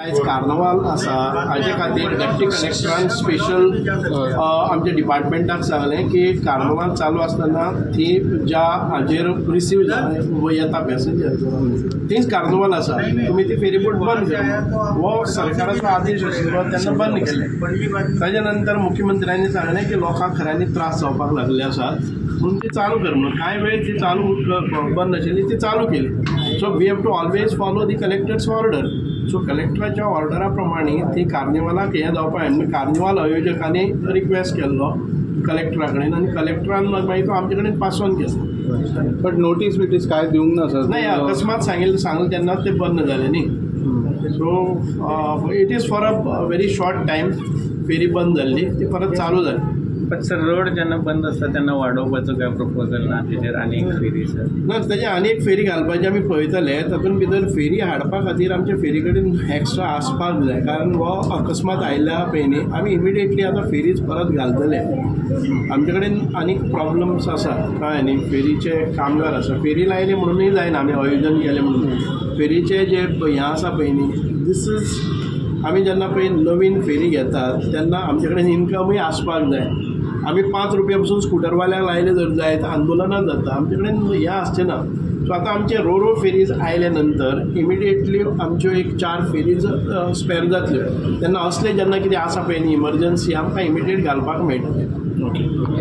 आज कार्नावाल आसा हाजे खातीर डेप्टी कलेक्टरान स्पेशल आमच्या डिपार्टमेंटाक सांगलें की कार्नावाल चालू आसतना थी ज्या हाजेर रिसीव येता पॅसेंजर तीच कार्नावाल आसा तुमी ती फेरीबोट बंद केली हो सरकाराचो आदेश आशिल्लो तेन्ना बंद केले ताज्या नंतर मुख्यमंत्र्यांनी सांगलें की लोकांक खऱ्यांनी त्रास जावपाक लागले आसात म्हणून ती चालू कर म्हणून कांय वेळ ती चालू बंद आशिल्ली ती चालू केली. So we have to always follow the collectors order so कलेक्टराच्या ऑर्डरा प्रमाणे ती कार्निवालाक हें जावपा आनी कार्निवाल आयोजकांनी रिक्वेस्ट केल्लो कलेक्टरा कडेन आनी कलेक्टरान मागीर तो आमचे कडेन पास ऑन केलो बट नोटीस बिटीस काय दिवंक ना सर नाही अकस्मात सांगितलं सांगलं तेन्नाच ते बंद झाले न्ही. So it is for a very short time ferry बंद जाल्ली ती परत चालू जाली पण सर रोड जेन्ना बंद आसता तेन्ना वाडोवपाचो काय प्रपोजल ना? तेजेर आनी एक फेरी सर ना तेजे आनी एक फेरी घालपाची आमी पळयतले तातूंत भितर फेरी हाडपा खातीर आमचे फेरी कडेन एक्स्ट्रा आसपाक जाय. कारण हो अकस्मात आयल्या पयलीं आमी इमिडिएटली आतां फेरीच परत घालतले. आमचे कडेन आनीक प्रॉब्लम्स आसा कळ्ळें न्ही फेरीचे कामगार आसा फेरी लायले म्हणूनय जायना आमी आयोजन केलें म्हणून. फेरीचे जे हें आसा पळय न्ही दीस इज आमी जेन्ना पळय नवीन फेरी घेतात तेन्ना आमचे कडेन इन्कमूय आसपाक जाय. आमी पांच रुपया पसून स्कुटरवाल्यांक लायले जर जाय तर आंदोलनां जाता आमचे कडेन हें आसचें ना. सो आतां आमचे रो रो फेरीज आयले नंतर इमिडिएटली आमच्यो एक चार फेरीज स्पॅर जातल्यो तेन्ना असले जेन्ना कितें आसा पळय न्ही इमर्जन्सी आमकां इमिडिएट घालपाक मेळटलें